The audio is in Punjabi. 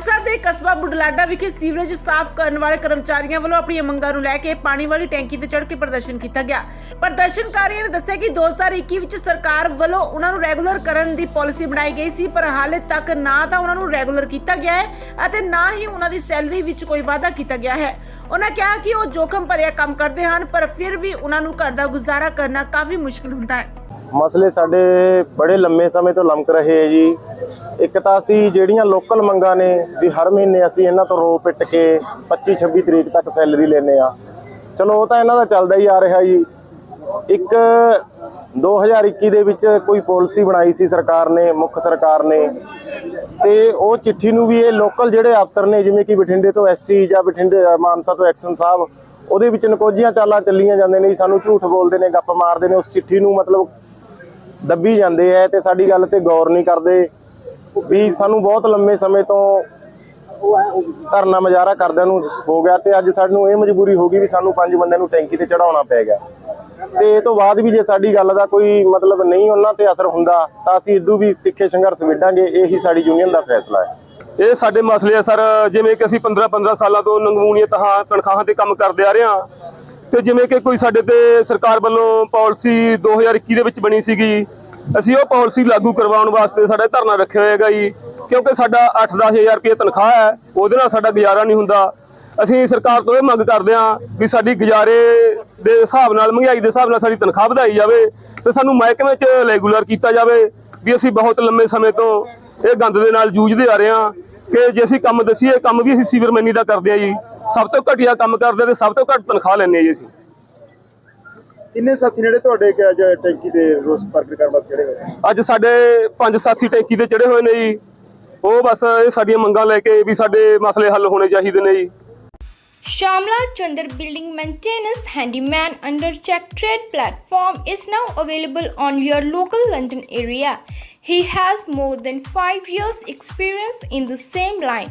ਮਾਨਸਾ ਦੇ ਕਸਬਾ ਬੁਢਲਾਡਾ ਵਿਖੇ ਸੀਵਰੇਜ ਸਾਫ਼ ਕਰਨ ਵਾਲੇ ਕਰਮਚਾਰੀਆਂ ਵੱਲੋਂ ਆਪਣੀਆਂ ਮੰਗਾਂ ਨੂੰ ਲੈ ਕੇ ਪਾਣੀ ਵਾਲੀ ਟੈਂਕੀ ਤੇ ਚੜ੍ਹ ਕੇ ਪ੍ਰਦਰਸ਼ਨ ਕੀਤਾ ਗਿਆ। ਪ੍ਰਦਰਸ਼ਨਕਾਰੀਆਂ ਨੇ ਦੱਸਿਆ ਕਿ 2021 ਵਿੱਚ ਸਰਕਾਰ ਵੱਲੋਂ ਉਹਨਾਂ ਨੂੰ ਰੈਗੂਲਰ ਕਰਨ ਦੀ ਪਾਲਿਸੀ ਬਣਾਈ ਗਈ ਸੀ, ਪਰ ਹਾਲੇ ਤੱਕ ਨਾ ਤਾਂ ਉਹਨਾਂ ਨੂੰ ਰੈਗੂਲਰ ਕੀਤਾ ਗਿਆ ਹੈ ਅਤੇ ਨਾ ਹੀ ਉਹਨਾਂ ਦੀ ਸੈਲਰੀ ਵਿੱਚ ਕੋਈ ਵਾਅਦਾ ਕੀਤਾ ਗਿਆ ਹੈ। ਉਹਨਾਂ ਕਿਹਾ ਕਿ ਉਹ ਜੋਖਮ ਭਰਿਆ ਕੰਮ ਕਰਦੇ ਹਨ, ਪਰ ਫਿਰ ਵੀ ਉਹਨਾਂ ਨੂੰ ਘਰ ਦਾ ਗੁਜ਼ਾਰਾ ਕਰਨਾ ਕਾਫੀ ਮੁਸ਼ਕਲ ਹੁੰਦਾ ਹੈ। ਮਸਲੇ ਸਾਡੇ ਬੜੇ ਲੰਮੇ ਸਮੇਂ ਤੋਂ ਲਮਕ ਰਹੇ ਹੈ ਜੀ। ਇੱਕ ਤਾਂ ਅਸੀਂ ਜਿਹੜੀਆਂ ਲੋਕਲ ਮੰਗਾਂ ਨੇ ਵੀ ਹਰ ਮਹੀਨੇ ਅਸੀਂ ਇਹਨਾਂ ਤੋਂ ਰੋ ਪਿੱਟ ਕੇ 25 26 ਤਰੀਕ ਤੱਕ ਸੈਲਰੀ ਲੈਨੇ ਆ ਚਲੋ ਉਹ ਤਾਂ ਇਹਨਾਂ ਦਾ ਚੱਲਦਾ ਹੀ ਆ ਰਿਹਾ ਜੀ। ਇੱਕ 2021 ਦੇ ਵਿੱਚ ਕੋਈ ਪਾਲਿਸੀ ਬਣਾਈ ਸੀ ਸਰਕਾਰ ਨੇ, ਮੁੱਖ ਸਰਕਾਰ ਨੇ। ਤੇ ਉਹ ਚਿੱਠੀ ਨੂੰ ਵੀ ਇਹ ਲੋਕਲ ਜਿਹੜੇ ਅਫਸਰ ਨੇ, ਜਿਵੇਂ ਕਿ ਬਠਿੰਡੇ ਤੋਂ ਐਸਸੀ ਜਾਂ ਬਠਿੰਡੇ ਮਾਨਸਾ ਤੋਂ ਐਕਸ਼ਨ ਸਾਹਿਬ, ਉਹਦੇ ਵਿੱਚ ਨਕੋਜੀਆਂ ਚਾਲਾਂ ਚੱਲੀਆਂ ਜਾਂਦੇ ਨੇ ਸਾਨੂੰ ਝੂਠ ਬੋਲਦੇ ਨੇ, ਗੱਪ ਮਾਰਦੇ ਨੇ। ਉਸ ਚਿੱਠੀ ਨੂੰ ਮਤਲਬ ਦੱਬੀ ਜਾਂਦੇ ਐ ਤੇ ਸਾਡੀ ਗੱਲ ਤੇ ਗੌਰ ਨਹੀਂ ਕਰਦੇ ਵੀ ਸਾਨੂੰ ਬਹੁਤ ਲੰਮੇ ਸਮੇਂ ਤੋਂ ਧਰਨਾ ਮਜਾਰਾ ਕਰਦਿਆਂ ਨੂੰ ਹੋ ਗਿਆ ਤੇ ਅੱਜ ਸਾਨੂੰ ਇਹ ਮਜਬੂਰੀ ਹੋ ਗਈ ਵੀ ਸਾਨੂੰ ਪੰਜ ਬੰਦਿਆਂ ਨੂੰ ਟੈਂਕੀ ਤੇ ਚੜਾਉਣਾ ਪੈ ਗਿਆ। ਤੇ ਇਹ ਤੋਂ ਬਾਅਦ ਵੀ ਜੇ ਸਾਡੀ ਗੱਲ ਦਾ ਕੋਈ ਮਤਲਬ ਨਹੀਂ ਉਹਨਾਂ ਤੇ ਅਸਰ ਹੁੰਦਾ ਤਾਂ ਅਸੀਂ ਇਦੋਂ ਵੀ ਤਿੱਖੇ ਸੰਘਰਸ਼ ਵਿੱਢਾਂਗੇ, ਇਹੀ ਸਾਡੀ ਯੂਨੀਅਨ ਦਾ ਫੈਸਲਾ ਹੈ। ਇਹ ਸਾਡੇ ਮਸਲੇ ਆ ਸਰ, ਜਿਵੇਂ ਕਿ ਅਸੀਂ 15 15 ਸਾਲਾਂ ਤੋਂ ਨੰਗਮੂਨੀਆਂ ਤਨਖਾਹਾਂ ਤੇ ਕੰਮ ਕਰਦੇ ਆ ਰਹੇ ਹਾਂ ਤੇ ਜਿਵੇਂ ਕਿ ਕੋਈ ਸਾਡੇ ਤੇ ਸਰਕਾਰ ਵੱਲੋਂ ਪਾਲਿਸੀ 2021 ਦੇ ਵਿੱਚ ਬਣੀ ਸੀਗੀ, ਅਸੀਂ ਉਹ ਪਾਲਿਸੀ ਲਾਗੂ ਕਰਵਾਉਣ ਵਾਸਤੇ ਸਾਡਾ ਧਰਨਾ ਰੱਖਿਆ ਹੋਏਗਾ ਜੀ, ਕਿਉਂਕਿ ਸਾਡਾ 8-10000 ਰੁਪਏ ਤਨਖਾਹ ਹੈ, ਉਹਦੇ ਨਾਲ ਸਾਡਾ ਗੁਜ਼ਾਰਾ ਨਹੀਂ ਹੁੰਦਾ। ਅਸੀਂ ਸਰਕਾਰ ਤੋਂ ਇਹ ਮੰਗ ਕਰਦੇ ਹਾਂ ਵੀ ਸਾਡੀ ਗੁਜ਼ਾਰੇ ਦੇ ਹਿਸਾਬ ਨਾਲ, ਮਹਿੰਗਾਈ ਦੇ ਹਿਸਾਬ ਨਾਲ ਸਾਡੀ ਤਨਖਾਹ ਵਧਾਈ ਜਾਵੇ ਤੇ ਸਾਨੂੰ ਮਹਿਕਮੇ 'ਚ ਰੈਗੂਲਰ ਕੀਤਾ ਜਾਵੇ ਵੀ ਅਸੀਂ ਬਹੁਤ ਲੰਮੇ ਸਮੇਂ ਤੋਂ ਇਹ ਗੰਦ ਦੇ ਨਾਲ ਜੂਝਦੇ ਆ ਰਹੇ ਹਾਂ ਕਿ ਜੇ ਅਸੀਂ ਕੰਮ ਦਸੀਏ, ਕੰਮ ਵੀ ਅਸੀਂ ਸੀਵਰਮੈਨੀ ਦਾ ਕਰਦੇ ਆ ਜੀ। ਸਭ ਤੋਂ ਘਟੀਆ ਕੰਮ ਕਰਦੇ ਤੇ ਸਭ ਤੋਂ ਘੱਟ ਤਨਖਾਹ ਲੈਂਦੇ ਜੀ ਅਸੀਂ ਕਿੰਨੇ ਸਾਥੀ ਜਿਹੜੇ ਤੁਹਾਡੇ ਕਿ ਅੱਜ ਟੈਂਕੀ ਦੇ ਰੋਸ ਪ੍ਰਗਟ ਕਰਨ ਵਾਸਤੇ ਜਿਹੜੇ ਹੋਏ ਅੱਜ ਸਾਡੇ ਪੰਜ ਸਾਥੀ ਟੈਂਕੀ ਤੇ ਚੜੇ ਹੋਏ ਨੇ ਜੀ ਉਹ ਬਸ ਇਹ ਸਾਡੀਆਂ ਮੰਗਾਂ ਲੈ ਕੇ ਵੀ ਸਾਡੇ ਮਸਲੇ ਹੱਲ ਹੋਣੇ ਚਾਹੀਦੇ ਨੇ ਜੀ Shamla Chandar Building Maintenance Handyman under Check Trade platform is now available on your local London area. He has more than 5 years experience in the same line.